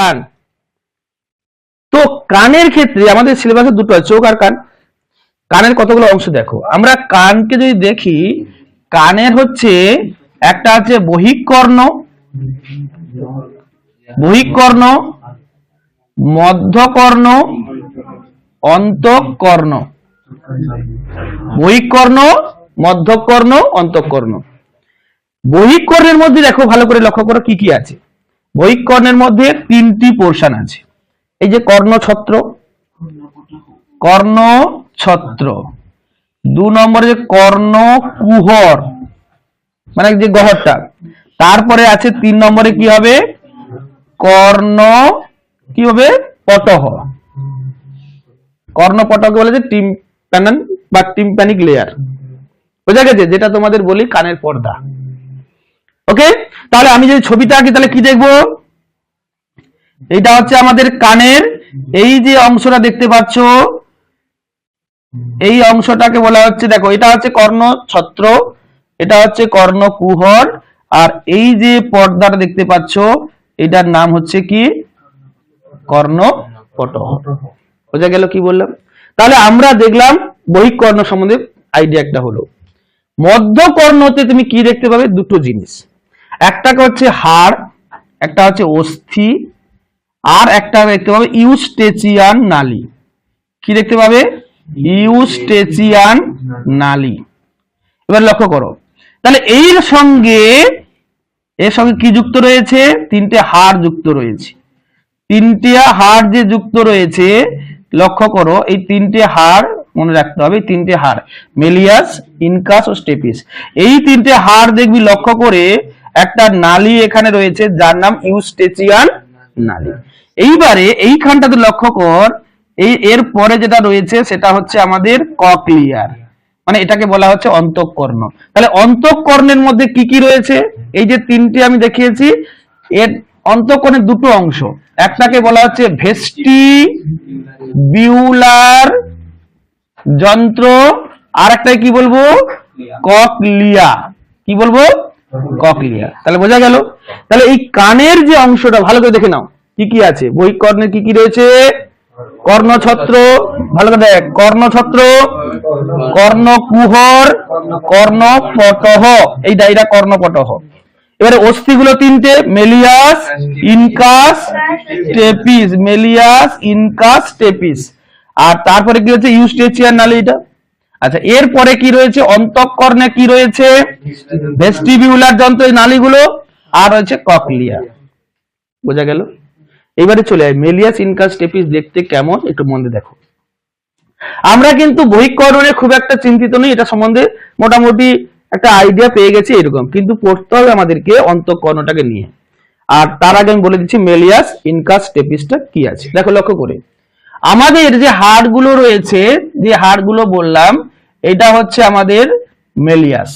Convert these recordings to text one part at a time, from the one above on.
কান। তো কানের ক্ষেত্রে আমাদের সিলেবাসে দুটো চোখ আর কান। কানের কতগুলো অংশ দেখো? আমরা কানকে যদি দেখি, কানের হচ্ছে একটা আছে বহিকর্ণ বহিকর্ণ, মধ্যকর্ণ, অন্তঃকর্ণ। বহিকর্ণ, মধ্যকর্ণ, অন্তঃকর্ণ। বহিকর্ণের মধ্যে দেখো ভালো করে লক্ষ্য করো কি কি আছে। বহিকর্ণের মধ্যে তিনটি পোর্শন আছে। এই যে কর্ণছত্র কর্ণছত্র। দু নম্বরে যে কর্ণ কুহর মানে যে গহরটা তারপরে আছে তিন নম্বরে কি হবে? কর্ণ, কি হবে? পটহ। কর্ণপটকে বলে যে টিম প্যানন বা টিম্প্যানিক লেয়ার বোঝা গেছে? যেটা তোমাদের বলি কানের পর্দা। ওকে? তাহলে আমি যদি ছবিটা আঁকি, তাহলে কি দেখব? এটা হচ্ছে আমাদের কানের। এই যে অংশটা দেখতে পাচ্ছ, এই অংশটাকে বলা হচ্ছে, দেখো, এটা হচ্ছে কর্ণ ছত্র এটা হচ্ছে কর্ণ কুহর আর এই যে পর্দাটা দেখতে পাচ্ছ, এটার নাম হচ্ছে কি? কর্ণ পটহ বোঝা গেল কি বললাম? তাহলে আমরা দেখলাম বহিকর্ণ সম্বন্ধে আইডিয়া একটা হলো। মধ্যকর্ণতে তুমি কি দেখতে পাবে? দুটো জিনিস। একটাকে হচ্ছে হাড়, একটা হচ্ছে অস্থি, আর একটা দেখতে পাবে ইউস্টেচিয়ান নালী। কি দেখতে পাবে? ইউস্টেচিয়ান নালী। এবার লক্ষ্য করো। তাহলে এর সঙ্গে এর সঙ্গে কি যুক্ত রয়েছে? তিনটে হাড় যুক্ত রয়েছে। তিনটে হাড় যে যুক্ত রয়েছে, লক্ষ্য করো, এই তিনটে হাড় মনে রাখতে হবে তিনটে হাড়, মেলিয়াস, ইনকাস ও স্টেপিস। এই তিনটে হাড় দেখবি লক্ষ্য করে একটা নালী এখানে রয়েছে, যার নাম ইউস্টেচিয়ান নালী। এইবারে এইখানটাতে লক্ষ্য কর, এই এর পরে যেটা রয়েছে সেটা হচ্ছে আমাদের ককলিয়ার। মানে এটাকে বলা হচ্ছে অন্তঃকর্ণ। তাহলে অন্তঃকর্ণের মধ্যে কি কি রয়েছে? এই যে তিনটি আমি দেখিয়েছি, এর অন্তঃকর্ণের দুটো অংশ। একটাকে বলা হচ্ছে ভেস্টি বিউলার যন্ত্র আর একটাই কি বলব? ককলিয়া। কি বলব? ককলিয়া তাহলে বোঝা গেল? তাহলে এই কানের যে অংশটা, ভালো করে দেখে নাও, কি কি আছে? বই কর্ণের কি কি রয়েছে? কর্ণছত্র, ভালো করে দেখ, কর্ণছত্র, কর্ণকুহর, কর্ণপটহ, এই ডাইরা কর্ণপটহ। এবারে অস্থিগুলো তিনটে, malleus, incus stapes malleus, incus stapes আর তারপরে কি হচ্ছে? ইউস্টেচিয়ান নালী এটা। আচ্ছা এরপরে কি রয়েছে? অন্তঃকর্ণে কি রয়েছে? ভেস্টিবিউলার যন্ত্র, এই নালীগুলো, আর রয়েছে ককলিয়া। বোঝা গেল? এবারে চলে আয়। মেলিয়াস ইনকাস টেপিস দেখতে কেমন? একটু মন দিয়ে দেখো। আমরা কিন্তু বহিকরণে খুব একটা চিন্তিত নই, এটা সম্বন্ধে মোটামুটি একটা আইডিয়া পেয়ে গেছি এরকম। কিন্তু পড়তে হবে আমাদেরকে অন্তঃকর্ণটাকে নিয়ে। আর তার আগে আমি বলে দিচ্ছি, মেলিয়াস ইনকাস টেপিসটা কি আছে? দেখো, লক্ষ্য করে। আমাদের যে হাড়গুলো রয়েছে, যে হাড়গুলো বললাম, এটা হচ্ছে আমাদের মেলিয়াস।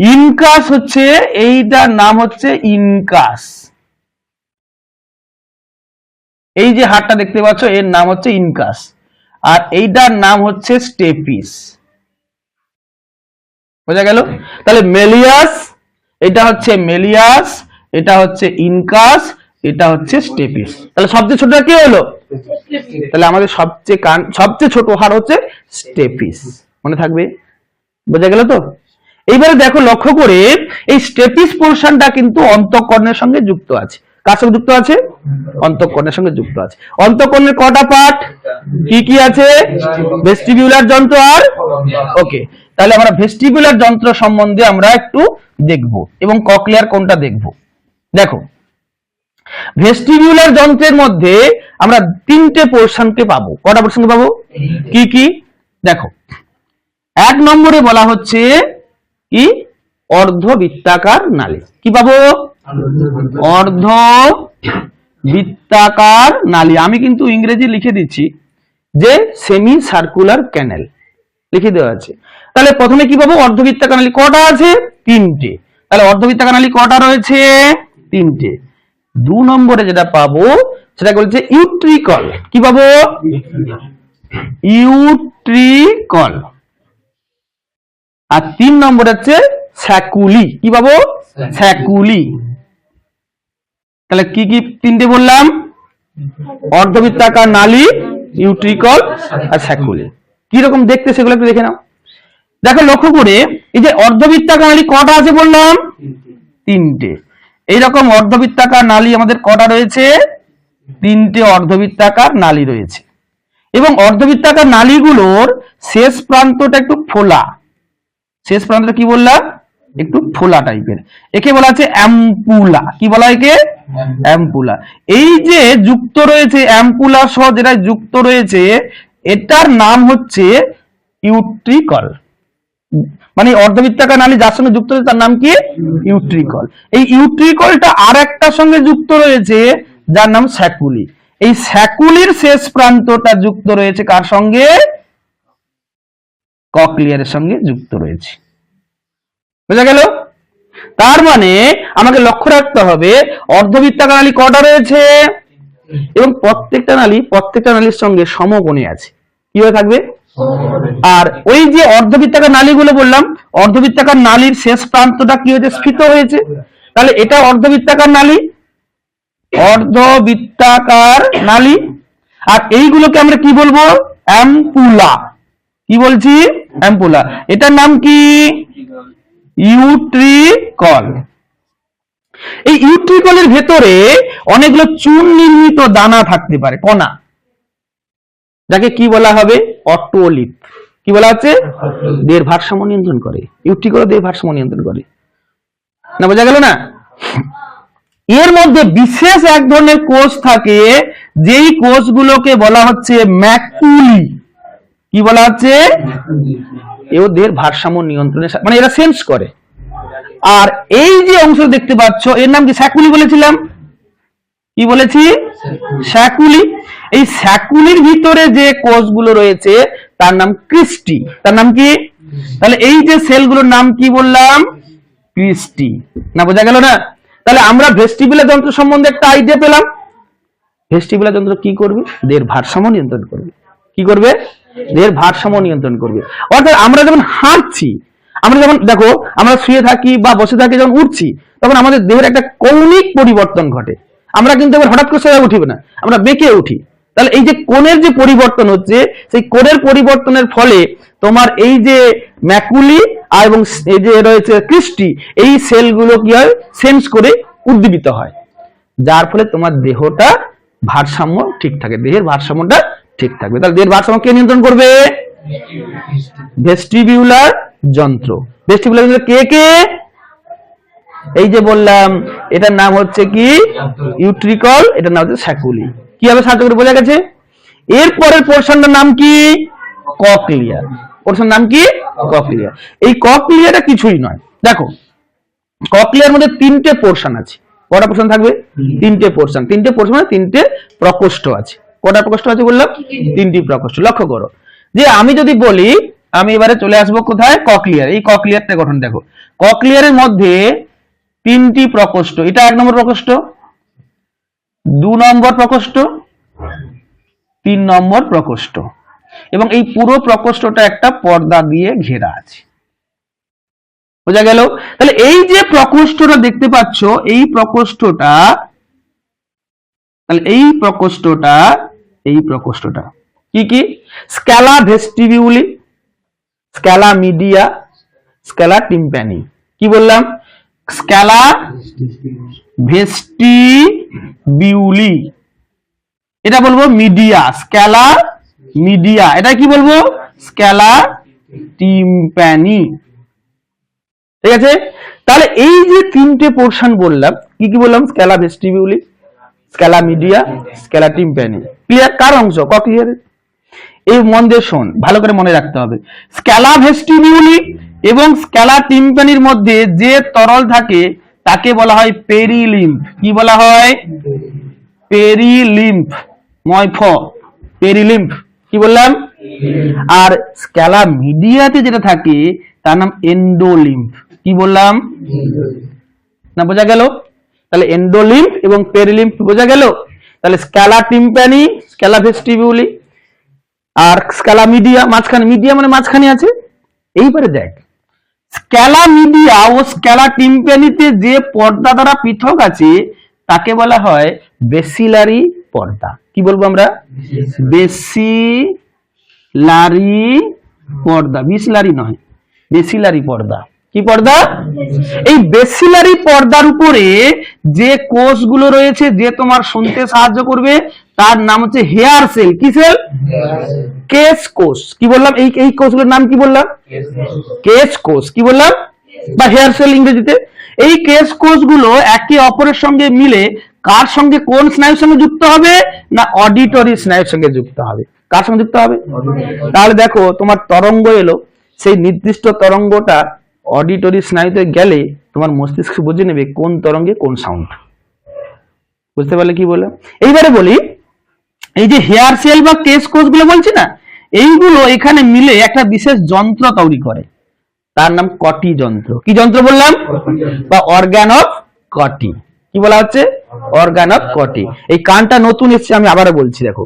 ইনকাস হচ্ছে, এইটার নাম হচ্ছে ইনকাস। এই যে হাড়টা দেখতে পাচ্ছ, এর নাম হচ্ছে ইনকাস। আর এইটার নাম হচ্ছে স্টেপিস বোঝা গেল? তাহলে মেলিয়াস, এটা হচ্ছে মেলিয়াস, এটা হচ্ছে ইনকাস, এটা হচ্ছে স্টেপিস তাহলে সবচেয়ে ছোটটা কি হলো? তাহলে আমাদের সবচেয়ে কান, সবচেয়ে ছোট হাড় হচ্ছে স্টেপিস। মনে থাকবে? বোঝা গেল তো? এইবারে দেখো, লক্ষ্য করে এই স্টেপিস পোর্শনটা কিন্তু অন্তঃকর্ণের সঙ্গে যুক্ত আছে। কার সঙ্গে যুক্ত আছে? অন্তঃকর্ণের সঙ্গে যুক্ত আছে। অন্তঃকর্ণের কটা পার্ট কি কি আছে? ভেস্টিবিউলার যন্ত্র আর? ওকে তাহলে আমরা ভেস্টিবিউলার যন্ত্র সম্বন্ধে আমরা একটু দেখব এবং ককলিয়ার কোনটা দেখব। দেখো ভেস্টিবিউলার যন্ত্রের মধ্যে আমরা তিনটে পোর্শনকে পাবো। কটা পোর্শনকে পাবো? কি কি? দেখো। এক নম্বরে বলা হচ্ছে কি? অর্ধবৃত্তাকার নালী। কি পাবো? অর্ধ বৃত্তাকার নালী। আমি কিন্তু ইংরেজি লিখে দিচ্ছি যে সেমি সার্কুলার ক্যানেল লিখে দেওয়া আছে। তাহলে প্রথমে কি পাবো? অর্ধবৃত্তাকার নালী। কটা আছে? তিনটে। তাহলে অর্ধবৃত্তাকার নালী কটা রয়েছে? তিনটে। দু নম্বরে যেটা পাবো, সেটা বলছে ইউট্রিকল। কি পাবো? ইউট্রিকল। আর তিন নম্বর হচ্ছে স্যাকুলি। কি পাবো? স্যাকুলি। তাহলে কি কি তিনটে বললাম? অর্ধবৃত্তাকার নালী, ইউট্রিকল আর স্যাকুলি। কীরকম দেখতে সেগুলো একটু দেখে নাও। দেখো লক্ষ্য করে, এই যে অর্ধবৃত্তাকার নালী কটা আছে বললাম? তিনটে। এইরকম অর্ধবৃত্তাকার নালী আমাদের কটা রয়েছে? তিনটে অর্ধবৃত্তাকার নালী রয়েছে। এবং অর্ধবৃত্তাকার নালীগুলোর শেষ প্রান্তটা একটু ফোলা। শেষ প্রান্তটা কি বললাম একটু ফোলা টাইপের। একে বলা আছে অ্যাম্পুলা। কি বলা একে? অ্যাম্পুলা। এই যে যুক্ত রয়েছে অ্যাম্পুলা সহ যেটা যুক্ত রয়েছে, এটার নাম হচ্ছে ইউট্রিকল। মানে অর্ধবৃত্তাকার নালী যার সঙ্গে যুক্ত রয়েছে তার নাম কি? ইউট্রিকল। এই ইউট্রিকলটা আর একটার সঙ্গে যুক্ত রয়েছে, যার নাম স্যাকুলি। এই স্যাকুলির শেষ প্রান্তটা যুক্ত রয়েছে কার সঙ্গে? ককলিয়ারের সঙ্গে যুক্ত রয়েছে। বোঝা গেল? তার মানে আমাকে লক্ষ্য রাখতে হবে, অর্ধবৃত্তাকার নালী কটা রয়েছে? এবং প্রত্যেকটা নালী, প্রত্যেকটা নালীর সঙ্গে সমকোণে আছে। কীভাবে থাকবে? আর ওই যে অর্ধবৃত্তাকার নালীগুলো বললাম, অর্ধবৃত্তাকার নালীর শেষ প্রান্তটা কি হয়েছে? স্ফীত হয়েছে। তাহলে এটা অর্ধবৃত্তাকার নালী অর্ধবৃত্তাকার নালী। আর এইগুলোকে আমরা কি বলব? অ্যাম্পুলা। কি বলছি? অ্যাম্পুলা। এটার নাম কি? ইউট্রিকল। এই ইউট্রিকলের ভেতরে অনেকগুলো চুন নির্মিত দানা থাকতে পারে, কণা। যাকে কি বলা হবে? অটোলিপ কি বলা হচ্ছে? দেহের ভারসাম্য নিয়ন্ত্রণ করে। ইউট্রিকল দেহের ভারসাম্য নিয়ন্ত্রণ করে। না বোঝা গেল না? এর মধ্যে বিশেষ এক ধরনের কোষ থাকে যেই কোষগুলোকে বলা হচ্ছে ম্যাকুলি কি বলা হচ্ছে? এদের ভারসাম্য নিয়ন্ত্রণের মানে এরা সেন্স করে। আর এই যে অংশ দেখতে পাচ্ছ এর নাম কি স্যাকুলি বলেছিলাম? কি বলেছি? স্যাকুলি এই স্যাকুলির ভিতরে যে কোষগুলো রয়েছে, তার নাম ক্রিস্টি। তার নাম কি? তাহলে এই যে সেলগুলোর নাম কি বললাম? ক্রিস্টি। না, বোঝা গেল না? তাহলে আমরা ভেস্টিবুলার যন্ত্র সম্বন্ধে একটা আইডিয়া পেলাম। ভেস্টিবুলার যন্ত্র কি করবে? দেহের ভারসাম্য নিয়ন্ত্রণ করবে। কি করবে? দেহের ভারসাম্য নিয়ন্ত্রণ করবে। অর্থাৎ আমরা যখন হাঁটছি, আমরা যখন, দেখো, আমরা শুয়ে থাকি বা বসে থাকি, যখন উঠছি, তখন আমাদের দেহের একটা কৌণিক পরিবর্তন ঘটে। আমরা কিন্তু এবার হঠাৎ করে সোজা উঠিব না। আমরা বেঁকে উঠি। তাহলে এই যে কোণের যে পরিবর্তন হচ্ছে সেই কোণের পরিবর্তনের ফলে তোমার এই যে ম্যাকুলি আর এবং এই যে রয়েছে ক্রিস্টি এই সেলগুলো কি হয়? সেন্স করে উদ্দীপিত হয়। যার ফলে তোমার দেহটা ভারসাম্য ঠিক থাকে। দেহের ভারসাম্যটা ঠিক থাকবে। তাহলে দেহের ভারসাম্য কে নিয়ন্ত্রণ করবে? ভেস্টিবিউলার যন্ত্র। ভেস্টিবিউলার যন্ত্র কে কে? এই যে বললাম এটার নাম হচ্ছে কি? ইউট্রিকল এটার নাম হচ্ছে স্যাকুলি কীভাবে সাহায্য করে বোঝা গেছে? এর পরের পোর্শনটার নাম কি? ককলিয়ার পোর্শন নাম কি? ককলিয়ার এই ককলিয়ারটা কিছুই নয়। দেখো ককলিয়ার মধ্যে তিনটে পোর্শন আছে। কটা পোর্শন থাকবে? তিনটে। পোর্শন তিনটে পোর্শন মানে তিনটে প্রকোষ্ঠ আছে। কটা প্রকোষ্ঠ আছে বললাম? তিনটি। প্রকোষ্ঠ। লক্ষ্য করো। যে আমি যদি বলি আমি এবারে চলে আসব কোথায়? ককলিয়ার এই ককলিয়ারটা গঠন। দেখো ককলিয়ারের মধ্যে তিনটি প্রকোষ্ঠ। এটা এক নম্বর প্রকোষ্ঠ, দু নম্বর প্রকোষ্ঠ, তিন নম্বর প্রকোষ্ঠ। এবং এই পুরো প্রকোষ্ঠটা একটা পর্দা দিয়ে ঘেরা আছে। বোঝা গেল? তাহলে এই যে প্রকোষ্ঠটা দেখতে পাচ্ছ, এই প্রকোষ্ঠটা, তাহলে এই প্রকোষ্ঠটা এই প্রকোষ্ঠটা। কি কি? Scala vestibuli, scala media, scala tympani কি বললাম? Scala vestibuli. এটা বলব মিডিয়া স্ক্যালা মিডিয়া। এটা কি বলব? Scala tympani. ঠিক আছে? তাহলে এই যে তিনটে পোর্শন বললাম, কি কি বললাম? Scala vestibuli scala media scala tympani. Clear কার অংশ? ক ক্লিয়ার এই মন দিয়ে শোন, ভালো করে মনে রাখতে হবে। স্ক্যালা ভেস্টিবিউলি এবং স্ক্যালা টিম্প্যানির মধ্যে যে তরল থাকে, তাকে বলা হয় পেরিলিম্ফ। কি বলা হয়? পেরিলিম্ফ। ময়ফ পেরিলিম্ফ। কি বললাম? আর স্ক্যালা মিডিয়াতে যেটা থাকে, তার নাম এন্ডোলিম্ফ। কি বললাম? না, বোঝা গেল? তাহলে এন্ডোলিম্ফ এবং পেরিলিম্ফ বোঝা গেল? তাহলে স্ক্যালা টিম্প্যানি স্ক্যালা ভেস্টিবিউলি আর স্ক্যালা মিডিয়া মাঝখানে মিডিয়া মানে মাঝখানে আছে? এইবারে দেখ স্ক্যালা মিডিয়া ও স্ক্যালা টিম্প্যানিতে যে পর্দা দ্বারা পৃথক আছে, তাকে বলা হয় বেসিলারি পর্দা। কি বলব আমরা? বেসিলারি পর্দা। বিসলারি নয় বেসিলারি পর্দা। কি পর্দা? এই বেসিলারি পর্দার উপরে যে কোষগুলো রয়েছে, যে তোমার শুনতে সাহায্য করবে তার নাম হচ্ছে হেয়ার সেল। কি সেল? কেস কোষ। কি বললাম? এই এই কোষগুলোর নাম কি বললাম? কেস কোষ। কি বললাম? বা হেয়ার সেল ইংরেজিতে। এই কেস কোষগুলো একে অপরের সঙ্গে মিলে কার সঙ্গে কোন স্নায়ুর সঙ্গে যুক্ত হবে না অডিটরি স্নায়ুর সঙ্গে যুক্ত হবে? কার সঙ্গে যুক্ত হবে? তাহলে দেখো তোমার তরঙ্গ এলো। সেই নির্দিষ্ট তরঙ্গটা অডিটরি স্নায়ুতে গেলে তোমার মস্তিষ্ক বুঝে নেবে কোন তরঙ্গে কোন সাউন্ড বুঝতে পারলে কি বললাম? এইবারে বলি এই যে হেয়ার সেল বা কেস কোষগুলো বলছি না এইগুলো এখানে মিলে একটা বিশেষ যন্ত্র তৈরি করে। তার নাম কটি যন্ত্র। কি যন্ত্র বললাম? বা অর্গান অফ কটি কি বলা হচ্ছে? অর্গান অফ কটি এই কানটা নতুন এসছে আমি আবারও বলছি দেখো।